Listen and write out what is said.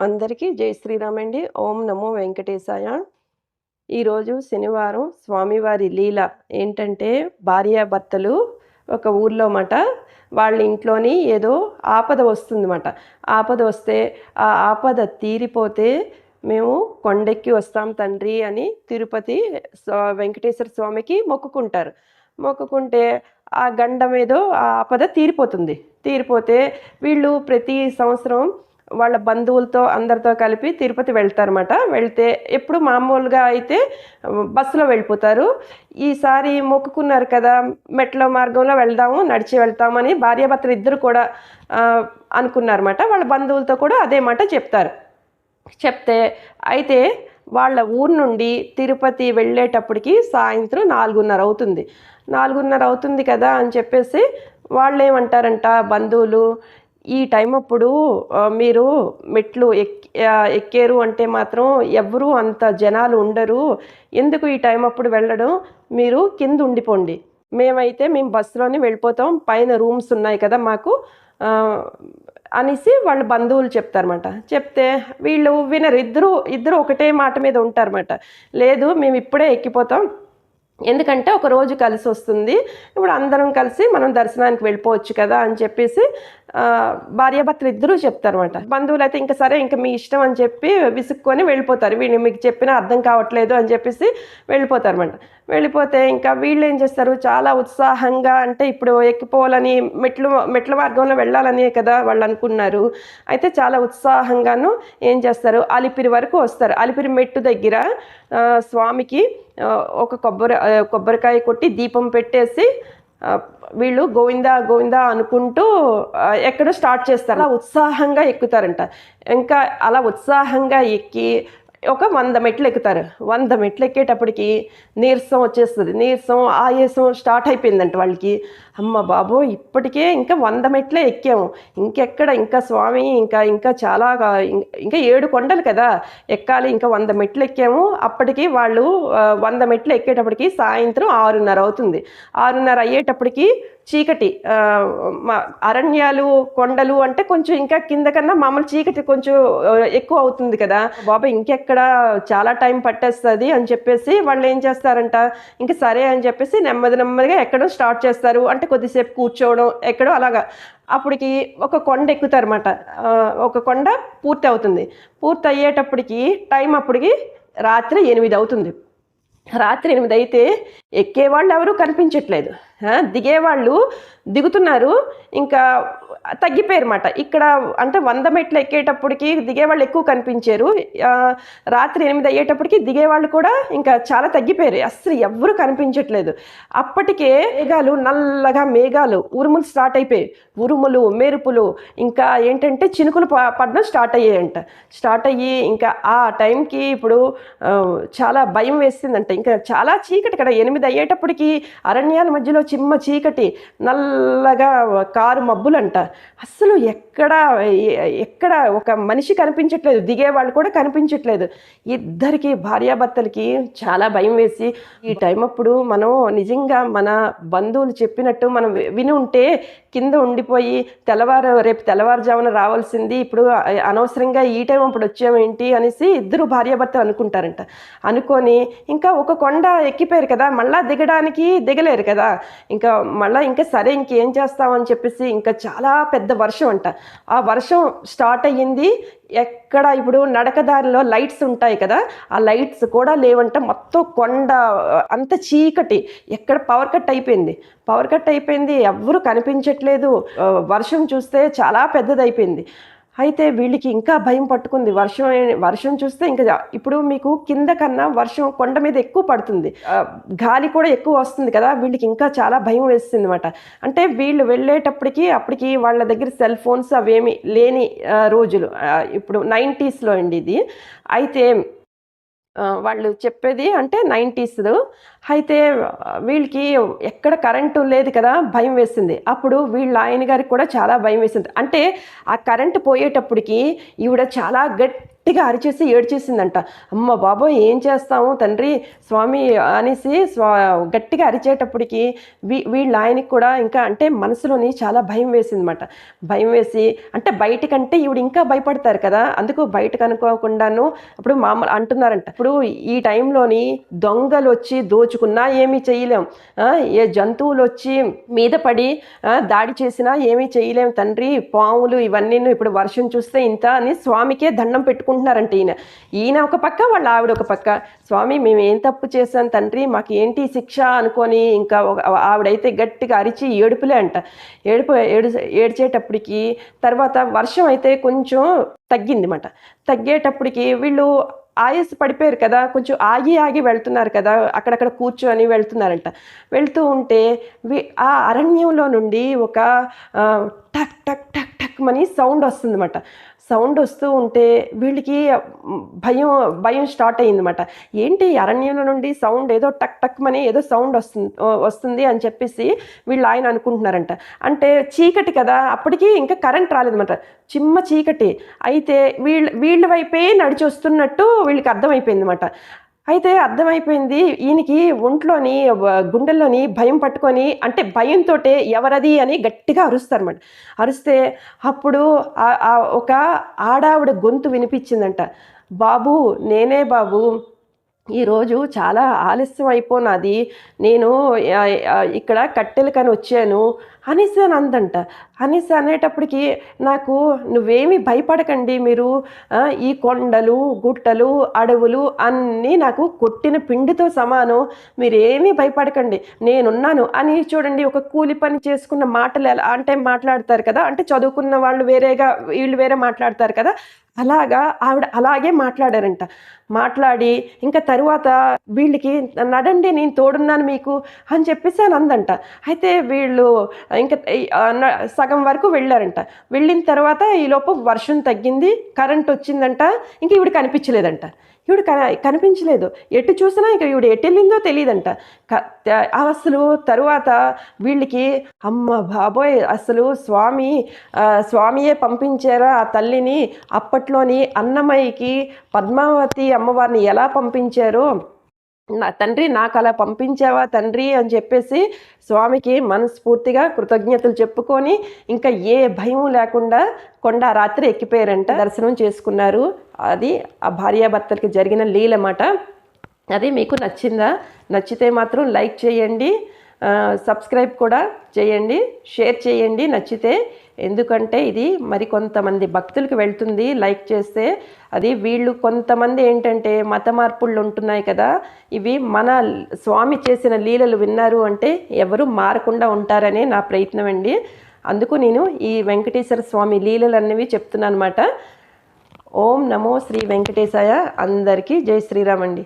అందరికీ జై శ్రీరామ్ అండి. ఓం నమో వెంకటేశాయ. ఈరోజు శనివారం స్వామివారి లీల ఏంటంటే భార్యాభర్తలు ఒక ఊర్లో మాట వాళ్ళ ఇంట్లోని ఏదో ఆపద వస్తుందన్నమాట. ఆపద వస్తే ఆ ఆపద తీరిపోతే మేము కొండెక్కి వస్తాం తండ్రి అని తిరుపతి వెంకటేశ్వర స్వామికి మొక్కుకుంటారు. మొక్కుకుంటే ఆ గండం ఏదో ఆ ఆపద తీరిపోతుంది. తీరిపోతే వీళ్ళు ప్రతి సంవత్సరం వాళ్ళ బంధువులతో అందరితో కలిపి తిరుపతి వెళ్తారన్నమాట. వెళ్తే ఎప్పుడు మామూలుగా అయితే బస్సులో వెళ్ళిపోతారు. ఈసారి మొక్కుకున్నారు కదా మెట్ల మార్గంలో వెళ్దాము నడిచి వెళ్తామని భార్యాభర్తలు ఇద్దరు కూడా అనుకున్నారన్నమాట. వాళ్ళ బంధువులతో కూడా అదే మాట చెప్తారు. చెప్తే అయితే వాళ్ళ ఊరు నుండి తిరుపతి వెళ్ళేటప్పటికి సాయంత్రం నాలుగున్నర అవుతుంది. నాలుగున్నర అవుతుంది కదా అని చెప్పేసి వాళ్ళు ఏమంటారంట బంధువులు ఈ టైం అప్పుడు మీరు మెట్లు ఎక్ ఎక్కారు అంటే మాత్రం ఎవరు అంత జనాలు ఉండరు. ఎందుకు ఈ టైం అప్పుడు వెళ్ళడం? మీరు కింద ఉండిపోండి. మేమైతే మేము బస్సులోనే వెళ్ళిపోతాం. పైన రూమ్స్ ఉన్నాయి కదా మాకు. అనేసి వాళ్ళ బంధువులు చెప్తారన్నమాట. చెప్తే వీళ్ళు వినరు. ఇద్దరు ఇద్దరు ఒకటే మాట మీద ఉంటారన్నమాట. లేదు మేము ఇప్పుడే ఎక్కిపోతాం. ఎందుకంటే ఒక రోజు కలిసి వస్తుంది. ఇప్పుడు అందరం కలిసి మనం దర్శనానికి వెళ్ళిపోవచ్చు కదా అని చెప్పేసి భార్యాభర్తలు ఇద్దరూ చెప్తారనమాట బంధువులు అయితే ఇంకా సరే ఇంకా మీ ఇష్టం అని చెప్పి విసుక్కొని వెళ్ళిపోతారు. వీళ్ళు మీకు చెప్పినా అర్థం కావట్లేదు అని చెప్పేసి వెళ్ళిపోతారనమాట వెళ్ళిపోతే ఇంకా వీళ్ళు ఏం చేస్తారు? చాలా ఉత్సాహంగా అంటే ఇప్పుడు ఎక్కిపోవాలని మెట్లు మెట్ల మార్గంలో వెళ్ళాలని కదా వాళ్ళు అనుకున్నారు. అయితే చాలా ఉత్సాహంగాను ఏం చేస్తారు? అలిపిరి వరకు వస్తారు. అలిపిరి మెట్టు దగ్గర స్వామికి ఒక కొబ్బరి కొబ్బరికాయ కొట్టి దీపం పెట్టేసి వీళ్ళు గోవిందా గోవిందా అనుకుంటూ ఎక్కడో స్టార్ట్ చేస్తారు. అలా ఉత్సాహంగా ఎక్కుతారంట. ఇంకా అలా ఉత్సాహంగా ఎక్కి ఒక వంద మెట్లు ఎక్కుతారు వంద మెట్లు ఎక్కేటప్పటికి నీరసం వచ్చేస్తుంది. నీరసం ఆయాసం స్టార్ట్ అయిపోయిందంట వాళ్ళకి. అమ్మ బాబు ఇప్పటికే ఇంకా వంద మెట్లే ఎక్కాము. ఇంకెక్కడ ఇంకా స్వామి ఇంకా ఇంకా చాలా ఇంకా ఏడు కొండలు కదా ఎక్కాలి ఇంకా వంద మెట్లు ఎక్కాము అప్పటికి వాళ్ళు వంద మెట్లు ఎక్కేటప్పటికి సాయంత్రం ఆరున్నర అవుతుంది. ఆరున్నర అయ్యేటప్పటికి చీకటి మా అరణ్యాలు కొండలు అంటే కొంచెం ఇంకా కింద కన్నా మామూలు చీకటి కొంచెం ఎక్కువ అవుతుంది కదా. బాబా ఇంకెక్కడ చాలా టైం పట్టేస్తుంది అని చెప్పేసి వాళ్ళు ఏం చేస్తారంట ఇంకా సరే అని చెప్పేసి నెమ్మది నెమ్మదిగా ఎక్కడో స్టార్ట్ చేస్తారు. అంటే కొద్దిసేపు కూర్చోవడం ఎక్కడో అలాగా. అప్పటికి ఒక కొండ ఎక్కుతారన్నమాట. ఒక కొండ పూర్తి అవుతుంది పూర్తి అయ్యేటప్పటికి టైం అప్పటికి రాత్రి ఎనిమిది అవుతుంది. రాత్రి ఎనిమిది అయితే ఎక్కేవాళ్ళు ఎవరూ కనిపించట్లేదు. దిగేవాళ్ళు దిగుతున్నారు. ఇంకా తగ్గిపోయారు అన్నమాట ఇక్కడ అంటే వంద మెట్లు ఎక్కేటప్పటికి దిగేవాళ్ళు ఎక్కువ కనిపించారు. రాత్రి ఎనిమిది అయ్యేటప్పటికి దిగేవాళ్ళు కూడా ఇంకా చాలా తగ్గిపోయారు. అస్సలు ఎవ్వరు కనిపించట్లేదు. అప్పటికే మేఘాలు నల్లగా మేఘాలు ఉరుములు స్టార్ట్ అయిపోయాయి. ఉరుములు మెరుపులు ఇంకా ఏంటంటే చినుకులు ప- పడడం స్టార్ట్ అయ్యాయంట. స్టార్ట్ అయ్యి ఇంకా ఆ టైంకి ఇప్పుడు చాలా భయం వేసిందంట. ఇంకా చాలా చీకటి ఇక్కడ ఎనిమిది అయ్యేటప్పటికి అరణ్యాల మధ్యలో చిమ్మ చీకటి నల్లగా కారు మబ్బులంట. అస్సలు ఎక్కడ ఎక్కడ ఒక మనిషి కనిపించట్లేదు. దిగే వాళ్ళు కూడా కనిపించట్లేదు. ఇద్దరికి భార్యాభర్తలకి చాలా భయం వేసి ఈ టైం అప్పుడు మనం నిజంగా మన బంధువులు చెప్పినట్టు మనం విని ఉంటే కింద ఉండిపోయి తెల్లవారు రేపు తెల్లవారుజామున రావాల్సింది ఇప్పుడు అనవసరంగా ఈ టైం అప్పుడు వచ్చామేంటి అనేసి ఇద్దరు భార్యాభర్తలు అనుకుంటారంట. అనుకొని ఇంకా ఒక కొండ ఎక్కిపోయారు కదా మళ్ళా దిగడానికి దిగలేరు కదా. ఇంకా మళ్ళీ ఇంకా సరే ఇంకేం చేస్తామని చెప్పేసి ఇంకా చాలా పెద్ద వర్షం అంట. ఆ వర్షం స్టార్ట్ అయ్యింది. ఎక్కడ ఇప్పుడు నడకదారిలో లైట్స్ ఉంటాయి కదా ఆ లైట్స్ కూడా లేవంట. మొత్తం కొండ అంత చీకటి. ఎక్కడ పవర్ కట్ అయిపోయింది. పవర్ కట్ అయిపోయింది. ఎవ్వరు కనిపించట్లేదు. వర్షం చూస్తే చాలా పెద్దదైపోయింది. అయితే వీళ్ళకి ఇంకా భయం పట్టుకుంది. వర్షం వర్షం చూస్తే ఇంకా ఇప్పుడు మీకు కింద కన్నా వర్షం కొండ మీద ఎక్కువ పడుతుంది. గాలి కూడా ఎక్కువ వస్తుంది కదా వీళ్ళకి ఇంకా చాలా భయం వేస్తుంది అనమాట అంటే వీళ్ళు వెళ్ళేటప్పటికి అప్పటికి వాళ్ళ దగ్గర సెల్ ఫోన్స్ అవేమి లేని రోజులు. ఇప్పుడు నైంటీస్లో అండి ఇది. అయితే వాళ్ళు చెప్పేది అంటే నైంటీస్ అయితే వీళ్ళకి ఎక్కడ కరెంటు లేదు కదా భయం వేసింది. అప్పుడు వీళ్ళ ఆయన గారికి కూడా చాలా భయం వేసింది. అంటే ఆ కరెంటు పోయేటప్పటికి ఈవిడ చాలా గట్టి గట్టిగా అరిచేసి ఏడ్చేసిందంట. అమ్మ బాబోయ్ ఏం చేస్తాము తండ్రి? స్వామి అనేసి స్వా గట్టిగా అరిచేటప్పటికి వీ వీళ్ళ ఆయనకి కూడా ఇంకా అంటే మనసులోని చాలా భయం వేసిందన్నమాట. భయం వేసి అంటే బయటకంటే ఈవిడ ఇంకా భయపడతారు కదా అందుకు బయటకు అనుకోకుండాను అప్పుడు మామూలు అంటున్నారంట. ఇప్పుడు ఈ టైంలోని దొంగలు వచ్చి దోచుకున్నా ఏమీ చేయలేం. ఏ జంతువులు వచ్చి మీద పడి దాడి చేసినా ఏమీ చేయలేం తండ్రి. పాములు ఇవన్నీ ఇప్పుడు వర్షం చూస్తే ఇంత అని స్వామికే దండం పెట్టుకుంటున్నారంట ఈయన. ఈయన ఒక పక్క వాళ్ళ ఆవిడ ఒక పక్క. స్వామి మేము ఏం తప్పు చేశాం తండ్రి మాకు ఏంటి శిక్ష అనుకొని ఇంకా ఒక- ఆవిడైతే గట్టిగా అరిచి ఏడుపులే అంట. ఏడుపు ఏడు ఏడ్చేటప్పటికి తర్వాత వర్షం అయితే కొంచెం తగ్గింది మాట తగ్గేటప్పటికి వీళ్ళు ఆయాస పడిపోయారు కదా కొంచెం ఆగి ఆగి వెళ్తున్నారు కదా అక్కడక్కడ కూర్చొని వెళ్తున్నారంట. వెళ్తూ ఉంటే వి- ఆ అరణ్యంలో నుండి ఒక టక్ టక్ టక్ టక్ అని సౌండ్ వస్తుందన్నమాట. సౌండ్ వస్తూ ఉంటే వీళ్ళకి భయం భయం స్టార్ట్ అయ్యిందన్నమాట. ఏంటి అరణ్యంలో నుండి సౌండ్ ఏదో టక్ టక్ అని ఏదో సౌండ్ వస్తుంది వస్తుంది అని చెప్పేసి వీళ్ళు ఆయన అనుకుంటున్నారంట. అంటే చీకటి కదా అప్పటికి ఇంకా కరెంట్ రాలేదన్నమాట. చిమ్మ చీకటి. అయితే వీళ్ళ వీళ్ళ వైపే నడిచి వస్తున్నట్టు వీళ్ళకి అర్థమైపోయింది అనమాట అయితే అర్థమైపోయింది. ఈయనకి ఒంట్లోని గుండెల్లోని భయం పట్టుకొని అంటే భయంతో ఎవరది అని గట్టిగా అరుస్తారన్నమాట. అరిస్తే అప్పుడు ఆ- ఒక ఆడావిడ గొంతు వినిపించిందంట. బాబు నేనే బాబు ఈరోజు చాలా ఆలస్యం అయిపోనాది నేను ఇక్కడ కట్టెలు ఇక్కడ కట్టెలకని వచ్చాను. అనేసి అని అందంట. అనేసి అనేటప్పటికి నాకు నువ్వేమి భయపడకండి మీరు. ఈ కొండలు గుట్టలు అడవులు అన్నీ నాకు కొట్టిన పిండితో సమానం. మీరేమీ భయపడకండి. నేనున్నాను. అని చూడండి ఒక కూలి పని చేసుకున్న మాటలు ఎలా అంటే మాట్లాడతారు కదా అంటే చదువుకున్న వాళ్ళు వేరేగా వీళ్ళు వేరే మాట్లాడతారు కదా అలాగా ఆవిడ అలాగే మాట్లాడారంట. మాట్లాడి ఇంకా తరువాత వీళ్ళకి నడండి నేను తోడున్నాను మీకు అని చెప్పేసి అని అందంట. అయితే వీళ్ళు ఇంకా సగం వరకు వెళ్ళారంట. వెళ్ళిన తర్వాత ఈలోపు వర్షం తగ్గింది కరెంట్ వచ్చిందంట ఇంక ఈవిడ కనిపించలేదంట. ఈవిడ కనిపించలేదు. ఎటు చూసినా ఇక ఈవిడ ఎటు వెళ్ళిందో తెలియదంట. అసలు తరువాత వీళ్ళకి అమ్మ బాబోయ్ అసలు స్వామి స్వామియే పంపించారా ఆ తల్లిని? అప్పట్లోని అన్నమయ్యకి పద్మావతి అమ్మవారిని ఎలా పంపించారో? నా తండ్రి నాకు అలా పంపించావా తండ్రి అని చెప్పేసి స్వామికి మనస్ఫూర్తిగా కృతజ్ఞతలు చెప్పుకొని ఇంకా ఏ భయం లేకుండా కొండ రాత్రి ఎక్కిపోయారంట. దర్శనం చేసుకున్నారు. అది ఆ భార్యాభర్తలకి జరిగిన లీలమాట. అది మీకు నచ్చిందా? నచ్చితే మాత్రం లైక్ చేయండి. సబ్స్క్రైబ్ కూడా చేయండి. షేర్ చేయండి. నచ్చితే ఎందుకంటే ఇది మరి కొంతమంది భక్తులకు వెళ్తుంది లైక్ చేస్తే అది వీళ్ళు కొంతమంది ఏంటంటే మత మార్పుళ్ళు ఉంటున్నాయి కదా ఇవి మన స్వామి చేసిన లీలలు విన్నారు అంటే ఎవరు మారకుండా ఉంటారనే నా ప్రయత్నం అండి. అందుకు నేను ఈ వెంకటేశ్వర స్వామి లీలలు అన్నవి చెప్తున్నాను అనమాట ఓం నమో శ్రీ వెంకటేశాయ అందరికీ జై శ్రీరామ్ అండి.